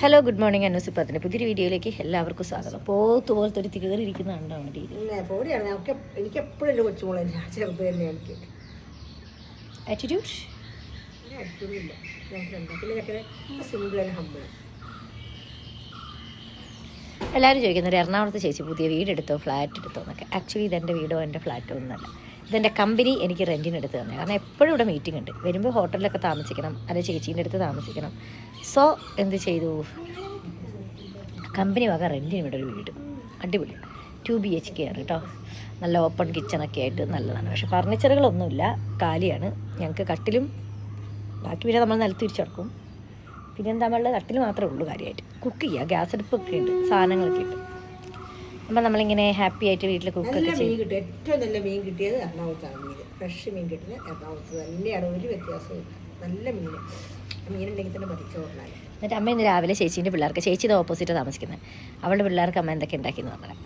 Hello good morning അന്നൂസിപ്പത്തിന്റെ പുതിയൊരു വീഡിയോയിലേക്ക് എല്ലാവർക്കും സ്വാഗതം. പോത്ത് പോലത്തെ ഒരു കയറിയിരിക്കുന്ന കണ്ടാണ് ടീ. പിന്നെ എനിക്ക് എപ്പോഴും കൊച്ചുമോളെ ചെറുത് തന്നെ എനിക്ക്. ആറ്റിറ്റ്യൂഡ് എല്ലാവരും ചോദിക്കുന്നത് എറണാകുളത്ത് ചേച്ചി പുതിയ വീടെടുത്തോ ഫ്ലാറ്റ് എടുത്തോ എന്നൊക്കെ. ആക്ച്വലി ഇതെന്റെ വീടോ എന്റെ ഫ്ലാറ്റോ ഒന്നുമല്ല ഇതെന്റെ കമ്പനി എനിക്ക് റെന്റിന് എടുത്ത് തന്നെ കാരണം എപ്പോഴും ഇവിടെ മീറ്റിംഗ് ഉണ്ട്. വരുമ്പോൾ ഹോട്ടലിലൊക്കെ താമസിക്കണം. അല്ലെ ചേച്ചീന്റെ അടുത്ത് താമസിക്കണം. സോ എന്ത് ചെയ്തു? കമ്പനി വക റെന്റിന് ഇവിടെ ഒരു വീട്. അടിപൊളി. ടു ബി എച്ച് കെ ആണ് കേട്ടോ. നല്ല ഓപ്പൺ കിച്ചണൊക്കെ ആയിട്ട് നല്ലതാണ്. പക്ഷേ ഫർണിച്ചറുകളൊന്നുമില്ല കാലിയാണ്. ഞങ്ങൾക്ക് കട്ടിലും ബാക്കി പിന്നെ നമ്മൾ നിലത്ത് തിരിച്ചടക്കും പിന്നെ എന്താ നമ്മളുടെ കട്ടിൽ മാത്രമേ ഉള്ളൂ കാര്യമായിട്ട്. കുക്ക് ചെയ്യുക ഗ്യാസ് അടുപ്പൊക്കെ ഉണ്ട്. സാധനങ്ങളൊക്കെ ഉണ്ട്. അപ്പം നമ്മളിങ്ങനെ ഹാപ്പി ആയിട്ട് വീട്ടിൽ കുക്കൊക്കെ ചെയ്യും കിട്ടും. ഏറ്റവും നല്ല മീൻ കിട്ടിയത് എറണാകുളത്താണ് മീൻ. ഫ്രഷ് മീൻ കിട്ടുന്നത് എറണാകുളത്ത് തന്നെയാണ്. ഒരു വ്യത്യാസവും നല്ല മീൻ. മീനുണ്ടെങ്കിൽ തന്നെ മതി എന്നിട്ട് അമ്മ ഇന്ന് രാവിലെ ചേച്ചീന്റെ പിള്ളേർക്ക് ചേച്ചി ഇത് ഓപ്പോസിറ്റ് താമസിക്കുന്നത് അവളുടെ പിള്ളേർക്ക് അമ്മ എന്തൊക്കെ ഉണ്ടാക്കിയെന്ന് പറഞ്ഞത്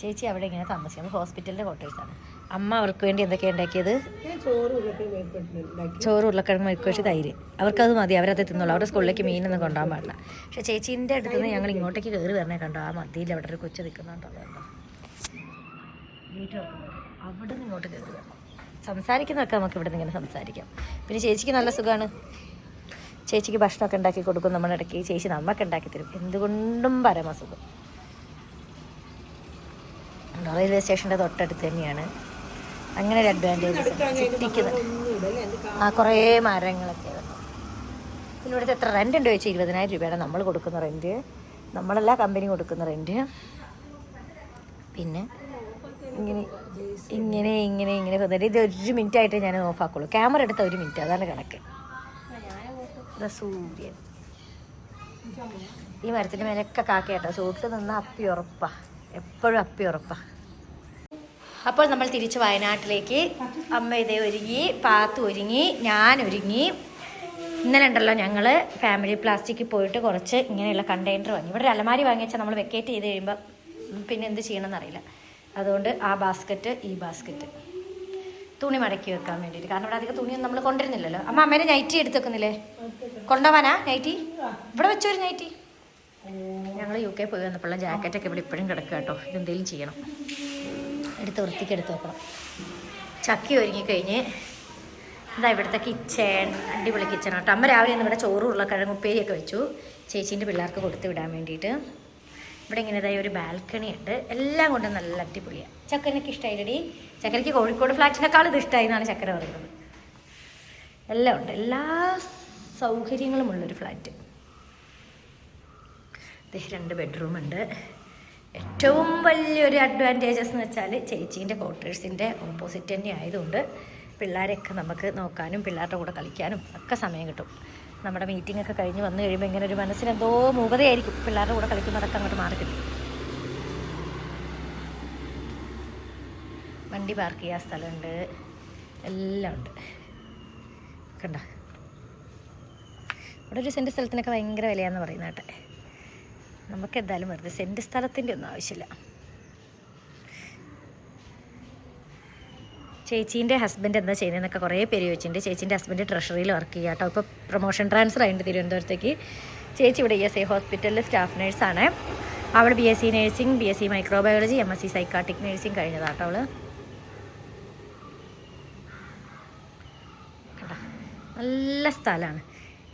ചേച്ചി അവിടെ ഇങ്ങനെ താമസിക്കുന്നത് ഹോസ്പിറ്റലിന്റെ ക്വാർട്ടേഴ്സാണ്. അമ്മ അവർക്ക് വേണ്ടി എന്തൊക്കെ ഉണ്ടാക്കിയത്? ചോറ് ഉരുളക്കിഴങ്ങ് മെഴുക്കുവശി തൈര്. അവർക്കത് മതി. അവരത് തിന്നുള്ളൂ അവരുടെ സ്കൂളിലേക്ക് മീനൊന്നും കൊണ്ടുപോകാൻ പാടില്ല. പക്ഷേ ചേച്ചീന്റെ അടുത്ത് നിന്ന് ഞങ്ങൾ ഇങ്ങോട്ടേക്ക് കയറി വരണേ കണ്ടോ. ആ മതിയിൽ അവിടെ ഒരു കൊച്ചു നിൽക്കുന്നുണ്ടോ. അവിടെ നിന്ന് ഇങ്ങോട്ട് കയറി വരണം. സംസാരിക്കുന്നതൊക്കെ നമുക്ക് ഇവിടെ നിന്ന് ഇങ്ങനെ സംസാരിക്കാം. പിന്നെ ചേച്ചിക്ക് നല്ല സുഖമാണ്. ചേച്ചിക്ക് ഭക്ഷണമൊക്കെ ഉണ്ടാക്കി കൊടുക്കും നമ്മുടെ ഇടയ്ക്ക് ചേച്ചി നമുക്ക് ഉണ്ടാക്കി തരും. എന്തുകൊണ്ടും പരമസുഖം. റെയിൽവേ സ്റ്റേഷന്റെ തൊട്ടടുത്ത് തന്നെയാണ്. അങ്ങനെ ഒരു അഡ്വാന്റേജ് ആ കുറേ മരങ്ങളൊക്കെ. പിന്നെ ഇവിടുത്തെ എത്ര റെന്റ് ഉണ്ട് ചോദിച്ചാൽ ഇരുപതിനായിരം രൂപയാണ് നമ്മൾ കൊടുക്കുന്ന റെന്റ് നമ്മളല്ല കമ്പനി കൊടുക്കുന്ന റെന്റ് പിന്നെ ഇങ്ങനെ ഇങ്ങനെ ഇങ്ങനെ ഇങ്ങനെ. ഇത് ഒരു മിനിറ്റ് ആയിട്ട് ഞാൻ ഓഫ് ആക്കുള്ളൂ. ക്യാമറ എടുത്ത ഒരു മിനിറ്റ് അതാണ് കണക്ക്. സൂര്യൻ ഈ മരത്തിന്റെ മേലൊക്കെ കാക്കയാട്ടോ. സൂട്ട് നിന്ന് അപ്പി ഉറപ്പാ. എപ്പോഴും അപ്പി ഉറപ്പാ. അപ്പോൾ നമ്മൾ തിരിച്ച് വയനാട്ടിലേക്ക്. അമ്മ ഇതേ ഒരുങ്ങി പാത്ത് ഒരുങ്ങി ഞാൻ ഒരുങ്ങി. ഇന്നലെ ഉണ്ടല്ലോ ഞങ്ങൾ ഫാമിലി പ്ലാസ്റ്റിക്കിൽ പോയിട്ട് കുറച്ച് ഇങ്ങനെയുള്ള കണ്ടെയ്നർ വാങ്ങി. ഇവിടെ ഒരു അലമാരി വാങ്ങിച്ചാൽ നമ്മൾ വെക്കേറ്റ് ചെയ്ത് കഴിയുമ്പോൾ പിന്നെ എന്ത് ചെയ്യണമെന്നറിയില്ല അതുകൊണ്ട് ആ ബാസ്ക്കറ്റ് ഈ ബാസ്ക്കറ്റ്. തുണി മടക്കി വെക്കാൻ വേണ്ടിയിട്ട്. കാരണം ഇവിടെ അധികം തുണിയൊന്നും നമ്മൾ കൊണ്ടുവരുന്നില്ലല്ലോ. അമ്മ അമ്മേനെ നൈറ്റി എടുത്ത് വെക്കുന്നില്ലേ? കൊണ്ടുപോവാനാ നൈറ്റി? ഇവിടെ വെച്ചൊരു നൈറ്റി. ഞങ്ങൾ യു കെ പോയി വന്നപ്പോഴുള്ള ജാക്കറ്റൊക്കെ ഇവിടെ ഇപ്പോഴും കിടക്കുക കേട്ടോ. ഇതെന്തെങ്കിലും ചെയ്യണം. എടുത്ത് വൃത്തിക്ക് എടുത്ത് വെക്കണം. ചക്കി ഒരുങ്ങി കഴിഞ്ഞ് ഇതാ ഇവിടുത്തെ കിച്ചൺ അടിപൊളി കിച്ചൺ കേട്ടോ അമ്മ രാവിലെ ഇന്ന് ഇവിടെ ചോറ് ഉരുളക്കിഴങ്ങ് ഉപ്പേരിയൊക്കെ വെച്ചു. ചേച്ചീന്റെ പിള്ളേർക്ക് കൊടുത്ത് വിടാൻ വേണ്ടിയിട്ട്. ഇവിടെ ഇങ്ങനെ ഒരു ബാൽക്കണി ഉണ്ട് എല്ലാം കൊണ്ടും നല്ല അടിപൊളിയാണ് ചക്കരയ്ക്ക് ഇഷ്ടമായില്ലടി ചക്കരയ്ക്ക് കോഴിക്കോട് ഫ്ലാറ്റിനേക്കാൾ ഇത് ഇഷ്ടമായി എന്നാണ് ചക്കര പറയുന്നത്. എല്ലാം ഉണ്ട്. എല്ലാ സൗകര്യങ്ങളും ഉള്ളൊരു ഫ്ലാറ്റ്. രണ്ട് ബെഡ്റൂം ഉണ്ട്. ഏറ്റവും വലിയൊരു അഡ്വാന്റേജസ് എന്ന് വെച്ചാൽ ചേച്ചീന്റെ ക്വാർട്ടേഴ്സിന്റെ ഓപ്പോസിറ്റ് തന്നെ ആയതുകൊണ്ട് പിള്ളേരെയൊക്കെ നമുക്ക് നോക്കാനും പിള്ളേരുടെ കൂടെ കളിക്കാനും ഒക്കെ സമയം കിട്ടും. നമ്മുടെ മീറ്റിംഗ് ഒക്കെ കഴിഞ്ഞ് വന്നു കഴിയുമ്പോൾ ഇങ്ങനെ ഒരു മനസ്സിന് എന്തോ മൂകതയായിരിക്കും. പിള്ളേരുടെ കൂടെ കളിക്കുന്നതൊക്കെ അങ്ങോട്ട് മാറി കിട്ടും വണ്ടി പാർക്ക് ചെയ്യാൻ സ്ഥലമുണ്ട്. എല്ലാം ഉണ്ട്. കണ്ട? ഇവിടെ ഒരു സെന്റ് സ്ഥലത്തിനൊക്കെ ഭയങ്കര വിലയാന്ന് പറയുന്ന കേട്ടെ. നമുക്ക് എന്തായാലും വെറുതെ സെന്റ് സ്ഥലത്തിന്റെ ഒന്നും ആവശ്യമില്ല. ചേച്ചീന്റെ ഹസ്ബൻഡ് എന്താ ചെയ്യുന്നതെന്നൊക്കെ കുറേ പേര് ചോദിച്ചിട്ടുണ്ട്. ചേച്ചീന്റെ ഹസ്ബൻഡ് ട്രഷറിയിൽ വർക്ക് ചെയ്യുക കേട്ടോ. ഇപ്പോൾ പ്രൊമോഷൻ ട്രാൻസ്ഫർ ആയിട്ടുണ്ട് തിരുവനന്തപുരത്തേക്ക്. ചേച്ചി ഇവിടെ ഇ എസ് ഐ ഹോസ്പിറ്റലിൽ സ്റ്റാഫ് നേഴ്സാണ് അവൾ B S C nursing B S C microbiology M S C psychiatric nursing കഴിഞ്ഞതാട്ടോ കേട്ടോ കണ്ടോ? നല്ല സ്ഥലമാണ്.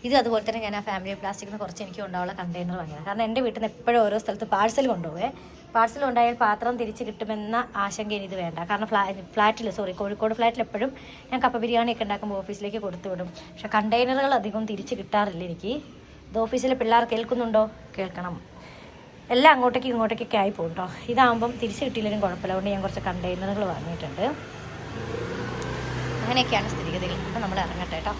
ഇത് അതുപോലെ തന്നെ ഞാൻ ആ ഫാമിലി പ്ലാസ്റ്റിക്കിൽ നിന്ന് കുറച്ച് എനിക്ക് കൊണ്ടുപോകാനുള്ള കണ്ടെയ്നർ വാങ്ങിയത്. കാരണം എന്റെ വീട്ടിൽ നിന്ന് എപ്പോഴും ഓരോ സ്ഥലത്ത് പാഴ്സൽ കൊണ്ടുപോവേ. പാഴ്സൽ ഉണ്ടായാൽ പാത്രം തിരിച്ച് കിട്ടുമെന്ന ആശങ്ക ഇത് വേണ്ട. കാരണം ഫ്ലാ ഫ്ലാറ്റിൽ സോറി കോഴിക്കോട് ഫ്ലാറ്റിൽ എപ്പോഴും ഞാൻ കപ്പ ബിരിയാണി ഒക്കെ ഉണ്ടാക്കുമ്പോൾ ഓഫീസിലേക്ക് കൊടുത്തു വിടും. പക്ഷേ കണ്ടെയ്നറുകൾ അധികം തിരിച്ച് കിട്ടാറില്ല എനിക്ക്. ഇത് ഓഫീസിലെ പിള്ളേർ കേൾക്കുന്നുണ്ടോ? കേൾക്കണം. എല്ലാം അങ്ങോട്ടേക്ക് ഇങ്ങോട്ടേക്കൊക്കെ ആയി പോകും ഇതാകുമ്പം തിരിച്ച് കിട്ടിയില്ലെങ്കിലും കുഴപ്പമില്ല. അതുകൊണ്ട് ഞാൻ കുറച്ച് കണ്ടെയ്നറുകൾ വാങ്ങിയിട്ടുണ്ട്. അങ്ങനെയൊക്കെയാണ് സ്ഥിതിഗതികൾ. അപ്പോൾ നമ്മൾ ഇറങ്ങട്ടെ കേട്ടോ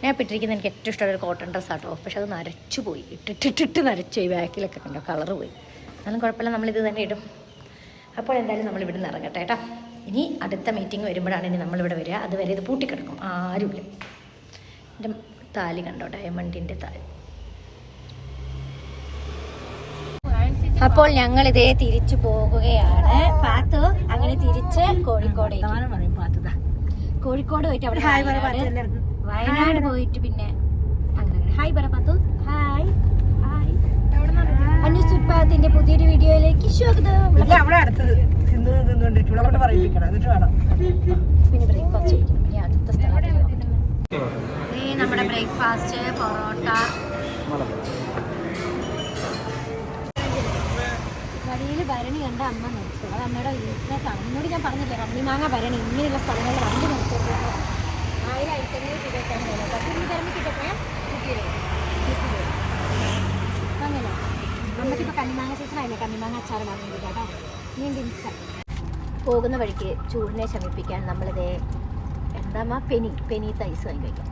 ഞാൻ ഇപ്പോൾ ഇട്ടിരിക്കുന്ന എനിക്ക് ഏറ്റവും ഇഷ്ടമുള്ള ഒരു കോട്ടൺ ഡ്രസ്സ് ആട്ടോ പക്ഷെ അത് നരച്ചു പോയി ഇട്ടിട്ടിട്ടിട്ട് നരച്ചു ഈ ബാക്കിലൊക്കെ കണ്ടോ കളർ പോയി എന്നാലും കുഴപ്പമില്ല നമ്മളിത് തന്നെ ഇടും അപ്പോൾ എന്തായാലും നമ്മൾ ഇവിടെ നിന്ന് ഇറങ്ങട്ടെ കേട്ടോ ഇനി അടുത്ത മീറ്റിംഗ് വരുമ്പോഴാണ് ഇനി നമ്മളിവിടെ വരിക അതുവരെ ഇത് പൂട്ടിക്കിടക്കും ആരുമില്ല എന്റെ താലി കണ്ടോ ഡയമണ്ടിന്റെ താലി അപ്പോൾ ഞങ്ങൾ ഇതേ തിരിച്ചു പോകുകയാണ് പാത്തു അങ്ങനെ തിരിച്ച് കോഴിക്കോട് കോഴിക്കോട് പോയിട്ട് അവിടെ വയനാട് പോയിട്ട് പിന്നെ അങ്ങനെ ഹായ് പറ പത്തു. ഹായ് വ്ളോഗിന്റെ പുതിയൊരു വീഡിയോയിലേക്ക് സ്വാഗതം. പിന്നെ ബ്രേക്ക്ഫാസ്റ്റ് അടുത്ത സ്ഥലത്തേക്ക് നമ്മുടെ ബ്രേക്ക്ഫാസ്റ്റ് പൊറോട്ട. വഴിയിൽ ഭരണി കണ്ട അമ്മ നിർത്തും അത് അമ്മയുടെ വീട്ടിലെ സ്ഥലം. എന്നോട് ഞാൻ പറഞ്ഞില്ലേ അമ്മിമാങ്ങ ഭരണി. ഇങ്ങനെയുള്ള സ്ഥലങ്ങളിൽ വണ്ടി നിർത്തുന്നത് ആയിരം ആയിരത്തഞ്ഞൂറ് രൂപയ്ക്കാണ് വില പത്ത് രൂപ. തരുമ്പോൾ കിട്ടട്ടെ അങ്ങനെ. നമുക്കിപ്പോൾ കണ്ണിമാങ്ങ സീസൺ ആയില്ലേ? കണ്ണിമാങ്ങ അച്ചാർ വാങ്ങിയിട്ട് കേട്ടോ. നീ ഇൻസ്റ്റ. പോകുന്ന വഴിക്ക് ചൂടിനെ ശമിപ്പിക്കാൻ നമ്മളിതേ എന്താ പെനി പെനി ഐസ് വാങ്ങി കഴിക്കാം.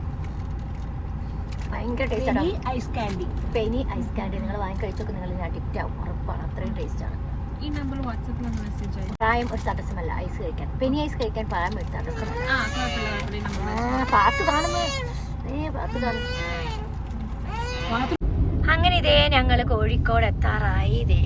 ഭയങ്കര ടേസ്റ്റ് ഐസ് കാൻഡി പെനി ഐസ് കാൻഡി നിങ്ങൾ വാങ്ങി കഴിച്ചൊക്കെ നിങ്ങൾ അഡിക്റ്റ് ആവും. ഉറപ്പാണ്. അത്രയും ടേസ്റ്റാണ് ഈ നമ്പർ വാട്സാപ്പിൽ ഒന്ന് മെസ്സേജ് അയച്ചു പ്രായം ഒരു തടസ്സമല്ല ഐസ് കഴിക്കാൻ. പെനി ഐസ് കഴിക്കാൻ പ്രായം ഒരു തടസ്സമല്ല ആ കുഴപ്പമില്ല കുഴപ്പമില്ല ഈ നമ്പർ പാത്ത് കാണുന്നു. ഏ പാത്ത് കാണുന്നു. അങ്ങനെ ഇതേ ഞങ്ങൾ കോഴിക്കോട് എത്താറായി. ഇതേ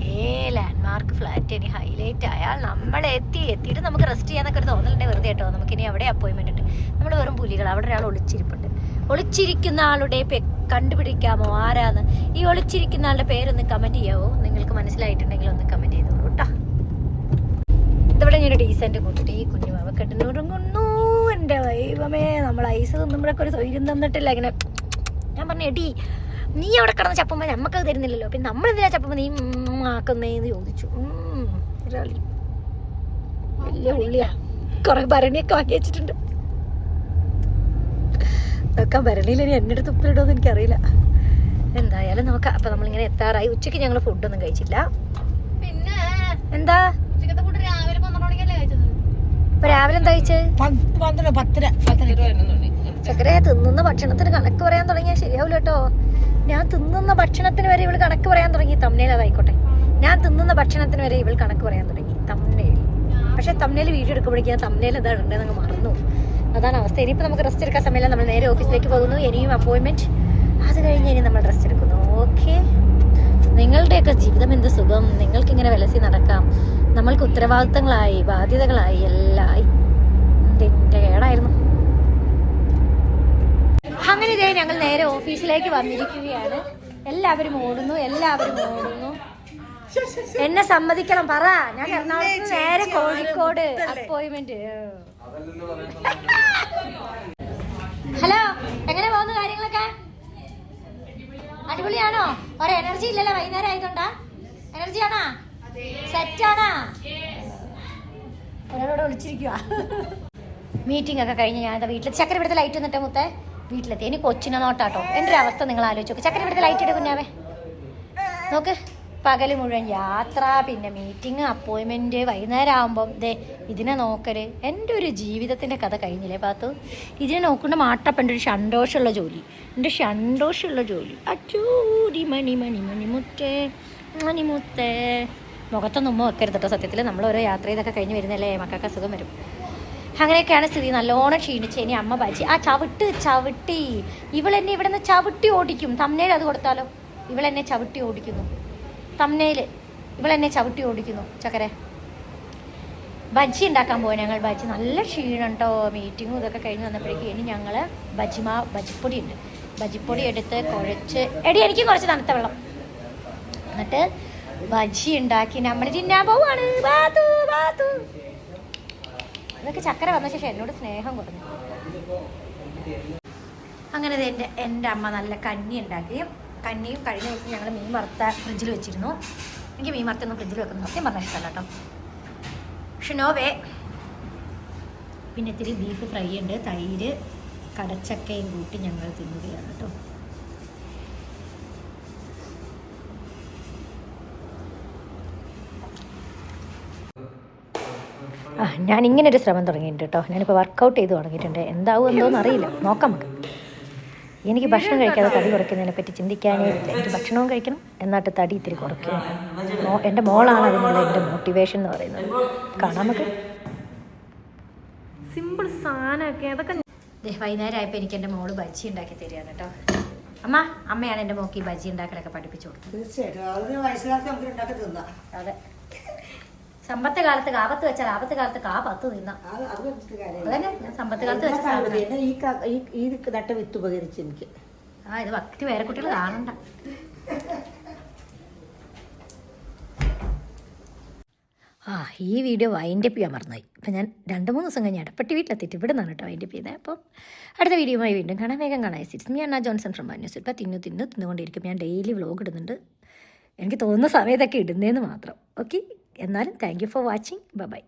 ലാൻഡ്മാർക്ക് ഫ്ലാറ്റ് ഇനി ഹൈലൈറ്റ് ആയാൽ നമ്മൾ എത്തി എത്തിയിട്ട് നമുക്ക് റെസ്റ്റ് ചെയ്യാന്നൊക്കെ ഒരു തോന്നലുണ്ട് വെറുതെ കേട്ടോ. നമുക്കിനി അവിടെ അപ്പോയിൻമെന്റ് ഉണ്ട്. നമ്മൾ വെറും പുലികൾ. അവിടെ ഒരാൾ ഒളിച്ചിരിപ്പുണ്ട്. ഒളിച്ചിരിക്കുന്ന ആളുടെ പെ- കണ്ടുപിടിക്കാമോ? ആരാന്ന്? ഈ ഒളിച്ചിരിക്കുന്ന ആളുടെ പേരൊന്ന് കമന്റ് ചെയ്യാവോ? നിങ്ങൾക്ക് മനസ്സിലായിട്ടുണ്ടെങ്കിൽ ഒന്ന് കമന്റ് ഇതിവിടെ ഞാൻ ഡീസന്റ് കൂട്ടിട്ട് ഈ അവ കെട്ടിനുറങ്ങുന്നു എന്റെ വൈവമേ നമ്മൾ ഐസ് തിന്നുമ്പോഴൊക്കെ ഒരു സ്വൈര്യം തന്നിട്ടില്ല. ഇങ്ങനെ ഞാൻ പറഞ്ഞു എടി നീ അവിടെ കിടന്ന് ചപ്പുമ്പോൾ നമുക്കത് തരുന്നില്ലല്ലോ. പിന്നെ നമ്മൾ എന്തിനാ ചപ്പുമ്പോൾ നീ ആക്കുന്നേന്ന് ചോദിച്ചു. കൊറേ ഒരാളി വലിയ ഉള്ളിയാ കുറെ ഭരണിയൊക്കെ വാങ്ങി വെച്ചിട്ടുണ്ട്. ഇതൊക്കെ ഭരണിയിൽ ഇനി എന്റെ അടുത്ത് ഉപ്പിലിടുമെന്ന് എനിക്കറിയില്ല. എന്തായാലും നോക്കാം അപ്പം നമ്മളിങ്ങനെ എത്താറായി. ഉച്ചയ്ക്ക് ഞങ്ങൾ ഫുഡൊന്നും കഴിച്ചില്ല. പിന്നെ? എന്താ? ഇപ്പൊ രാവിലെ എന്താ കഴിച്ചത് പന്ത്രണ്ട് പത്തര പത്തര. ചക്കര തിന്നുന്ന ഭക്ഷണത്തിന് കണക്ക് പറയാൻ തുടങ്ങിയാൽ ശരിയാവില്ല കേട്ടോ. ഞാൻ തിന്നുന്ന ഭക്ഷണത്തിന് വരെ ഇവൾ കണക്ക് പറയാൻ തുടങ്ങി. തമ്മിൽ അതായിക്കോട്ടെ. ഞാൻ തിന്നുന്ന ഭക്ഷണത്തിന് വരെ ഇവൾ കണക്ക് പറയാൻ തുടങ്ങി. തമ്മിൽ പക്ഷെ തമ്മിൽ വീഡിയോ എടുക്കുമ്പോഴേക്കും തമ്മനയിൽ എന്താ ഉണ്ടെന്ന് അങ്ങ് മറന്നു. അതാണ് അവസ്ഥ. ഇനിയിപ്പോൾ നമുക്ക് റെസ്റ്റ് എടുക്കാൻ സമയമില്ല. നമ്മൾ നേരെ ഓഫീസിലേക്ക് പോകുന്നു. ഇനിയും അപ്പോയിൻമെന്റ് അത് കഴിഞ്ഞ് ഇനി നമ്മൾ റെസ്റ്റ് എടുക്കുന്നു. ഓക്കെ നിങ്ങളുടെയൊക്കെ ജീവിതം എന്ത് സുഖം? നിങ്ങൾക്ക് ഇങ്ങനെ വിലസി നടക്കാം. നമ്മൾക്ക് ഉത്തരവാദിത്തങ്ങളായി ബാധ്യതകളായി എല്ലായി. കേടായിരുന്നു. അങ്ങനെ ഇതേ ഞങ്ങൾ നേരെ ഓഫീസിലേക്ക് വന്നിരിക്കുകയാണ്. എല്ലാവരും ഓടുന്നു എല്ലാവരും ഓടുന്നു. എന്നെ സമ്മതിക്കണം പറ. ഞാൻ എറണാകുളത്ത് നേരെ കോഴിക്കോട് അപ്പോയിന്റ്മെന്റ്. ഹലോ എങ്ങനെ പോകുന്നു കാര്യങ്ങളൊക്കെ? അടിപൊളിയാണോ? ഒരു എനർജി ഇല്ലല്ലോ വൈകുന്നേരം ആയതുകൊണ്ടാ. എനർജി ആണോ സെറ്റ് ആണോ ഒരാളോട് വിളിച്ചിരിക്കുക മീറ്റിംഗ് ഒക്കെ കഴിഞ്ഞ് ഞാൻ വീട്ടിൽ ചക്കര ഇവിടുത്തെ ലൈറ്റ് വന്നിട്ട് മുത്തേ. വീട്ടിലെത്തി. എനിക്ക് കൊച്ചിനെ നോട്ടാട്ടോ എന്റെ ഒരു അവസ്ഥ നിങ്ങൾ ആലോചിച്ചു നോക്ക്. ചക്കര ഇവിടുത്തെ ലൈറ്റ് ഇട കുഞ്ഞാവേ. നോക്ക്. പകൽ മുഴുവൻ യാത്ര പിന്നെ മീറ്റിംഗ് അപ്പോയിൻമെന്റ് വൈകുന്നേരം ആകുമ്പം ദേ ഇതിനെ നോക്കൽ. എന്റെ ഒരു ജീവിതത്തിന്റെ കഥ കഴിഞ്ഞില്ലേ പാത്തു? ഇതിനെ നോക്കുന്ന മാട്ടപ്പന്റെ ഒരു സന്തോഷമുള്ള ജോലി. എന്റെ സന്തോഷമുള്ള ജോലി. അച്ചൂടി മണി മണി മണി മുത്തേ മണി മുത്തേ. മുഖത്തൊന്നും ഉമ്മ വെക്കരുത് കേട്ടോ സത്യത്തിൽ നമ്മൾ ഓരോ യാത്ര ചെയ്തൊക്കെ കഴിഞ്ഞ് വരുന്നല്ലേ മക്കൾക്ക് അസുഖം വരും. അങ്ങനെയൊക്കെയാണ് സ്ഥിതി. നല്ലോണം ക്ഷീണിച്ച് ഇനി അമ്മ ബജി ആ ചവിട്ട് ചവിട്ടി. ഇവളെന്നെ ഇവിടെ നിന്ന് ചവിട്ടി ഓടിക്കും. തമ്മനയിൽ അത് കൊടുത്താലോ? ഇവൾ എന്നെ ചവിട്ടി ഓടിക്കുന്നു. തമ്മനേൽ ഇവൾ എന്നെ ചവിട്ടി ഓടിക്കുന്നു. ചക്കരെ. ബജ്ജി ഉണ്ടാക്കാൻ പോയി ഞങ്ങൾ ബജ്ജി. നല്ല ക്ഷീണം കേട്ടോ മീറ്റിങ്ങും ഇതൊക്കെ കഴിഞ്ഞ് വന്നപ്പോഴേക്കും ഇനി ഞങ്ങൾ ബജിമാ ബജിപ്പൊടി ഉണ്ട് ബജിപ്പൊടി എടുത്ത് കുഴച്ച് എടി എനിക്ക് കുറച്ച് തണുത്ത വെള്ളം. എന്നിട്ട് ബജി ഉണ്ടാക്കി. നമ്മൾ തിന്നാൻ പോവാണ്. അതൊക്കെ ചക്കര വന്ന ശേഷം എന്നോട് സ്നേഹം കുറഞ്ഞു. അങ്ങനെ എന്റെ എന്റെ അമ്മ നല്ല കഞ്ഞി ഉണ്ടാക്കി. കഞ്ഞിയും കഴിഞ്ഞ ദിവസം ഞങ്ങൾ മീൻ വറുത്ത ഫ്രിഡ്ജിൽ വെച്ചിരുന്നു. എനിക്ക് മീൻ വറുത്തൊന്നും ഫ്രിഡ്ജിൽ വെക്കുന്നത് സത്യം പറഞ്ഞ ഇഷ്ടമല്ല കേട്ടോ. ഷിനോവേ പിന്നെ ഇത്തിരി ബീഫ് ഫ്രൈ ഉണ്ട്. തൈര് കടച്ചക്കയും കൂട്ടി ഞങ്ങൾ തിന്നുകയാണ് കേട്ടോ. ഞാൻ ഇങ്ങനെ ഒരു ശ്രമം തുടങ്ങിയിട്ടുണ്ട് കേട്ടോ. ഞാനിപ്പോൾ വർക്കൗട്ട് ചെയ്ത് തുടങ്ങിയിട്ടുണ്ട്. എന്താവും എന്തോന്ന് അറിയില്ല നോക്കാം നമുക്ക്. എനിക്ക് ഭക്ഷണം കഴിക്കാതെ തടി കുറയ്ക്കുന്നതിനെ പറ്റി ചിന്തിക്കാനേ ഇല്ല. എനിക്ക് ഭക്ഷണവും കഴിക്കണം. എന്നിട്ട് തടി ഇത്തിരി കുറയ്ക്കുക. എന്റെ മോളാണ് അതിനുള്ള എന്റെ മോട്ടിവേഷൻ എന്ന് പറയുന്നത്. കാണാം നമുക്ക്. സിമ്പിൾ സാധനമൊക്കെ. അതൊക്കെ ദേ, വൈകുന്നേരം ആയപ്പോൾ എനിക്ക് എന്റെ മോൾ ബജ്ജി ഉണ്ടാക്കി തരികയാണ് കേട്ടോ. അമ്മ അമ്മയാണ് എന്റെ മോക്ക് ഈ ബജ്ജി ഉണ്ടാക്കലൊക്കെ പഠിപ്പിച്ചു കൊടുത്തത്. തീർച്ചയായിട്ടും. നമുക്ക് ഉണ്ടാക്കി തിന്നാം. അതെ. സമ്പത്ത് കാലത്ത് കാപത്ത് വെച്ചാൽ ആപത്ത് കാലത്ത് കാ പത്ത് തിന്നാം അതന്നെ ഞാൻ സമ്പത്ത് കാലത്ത് വെച്ച സാധനം ഈ ക- ഈ- ഈ നട്ട വിത്ത് ഉപകരിച്ച് എനിക്ക്. ആ ഇത് ഭക്തി വേറെ കുട്ടികൾ കാണണ്ട. ആ ഈ വീഡിയോ വൈൻഡ് അപ്പ് ചെയ്യാൻ മറന്നുപോയി. അപ്പം ഞാൻ രണ്ട് മൂന്ന് ദിവസം കഴിഞ്ഞ് ഇടപ്പെട്ടി വീട്ടിലെത്തിയിട്ട് ഇവിടെ നിന്നാണ് കേട്ടോ വൈൻഡ് അപ്പ് ചെയ്യുന്നത്. അപ്പം അടുത്ത വീഡിയോയുമായി വീണ്ടും കാണാൻ വേഗം കാണാൻ സിറ്റ്സ് ഞാൻ ജോൺസൺ ഫ്രം ന്യൂസ് ഇപ്പം തിന്നു തിന്നു തിന്നുകൊണ്ടിരിക്കും ഞാൻ ഡെയിലി വ്ലോഗ് ഇടുന്നുണ്ട്. എനിക്ക് തോന്നുന്ന സമയത്തൊക്കെ ഇടുന്നതെന്ന് മാത്രം. ഓക്കെ എന്നാലും thank you for watching bye